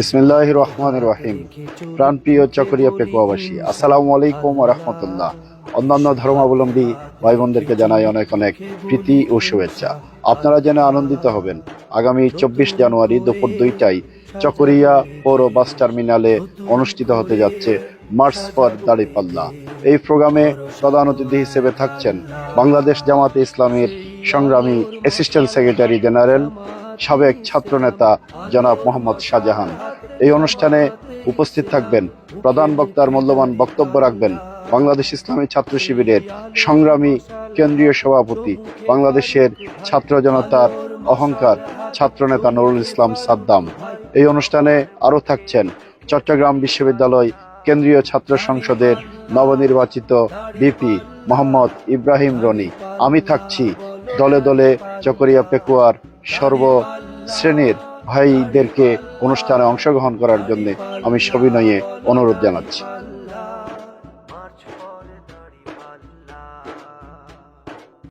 বিসমিল্লাহ রহমান রহিম। প্রাণপ্রিয় চকরিয়া পেকুয়াবাসী, আসসালামু আলাইকুম রহমতুল্লাহ। অন্যান্য ধর্মাবলম্বী ভাই বোনদেরকে জানাই অনেক অনেক প্রীতি ও শুভেচ্ছা। আপনারা যেন আনন্দিত হবেন, আগামী চব্বিশ জানুয়ারি দুপুর দুইটায় চকরিয়া পৌর বাস টার্মিনালে অনুষ্ঠিত হতে যাচ্ছে মার্চ ফর দাড়িপাল্লা। এই প্রোগ্রামে প্রধান অতিথি হিসেবে থাকছেন বাংলাদেশ জামাতে ইসলামের সংগ্রামী অ্যাসিস্ট্যান্ট সেক্রেটারি জেনারেল সাবেক ছাত্রনেতা জনাব মোহাম্মদ শাহজাহান। এই অনুষ্ঠানে উপস্থিত থাকবেন প্রধান বক্তার মূল্যবান বক্তব্য রাখবেন বাংলাদেশ ইসলামী ছাত্র শিবিরের সংগ্রামী কেন্দ্রীয় সভাপতি, বাংলাদেশের ছাত্র জনতার অহংকার ছাত্রনেতা নুরুল ইসলাম সাদ্দাম। এই অনুষ্ঠানে আরও থাকছেন চট্টগ্রাম বিশ্ববিদ্যালয় কেন্দ্রীয় ছাত্র সংসদের নবনির্বাচিত বিপি মোহাম্মদ ইব্রাহিম রনি। আমি থাকছি দলে দলে চকরিয়া পেকুয়ার সর্ব শ্রেণির ভাইদেরকে অনুষ্ঠানে অংশগ্রহণ করার জন্য আমি সবিনয়ে অনুরোধ জানাচ্ছি।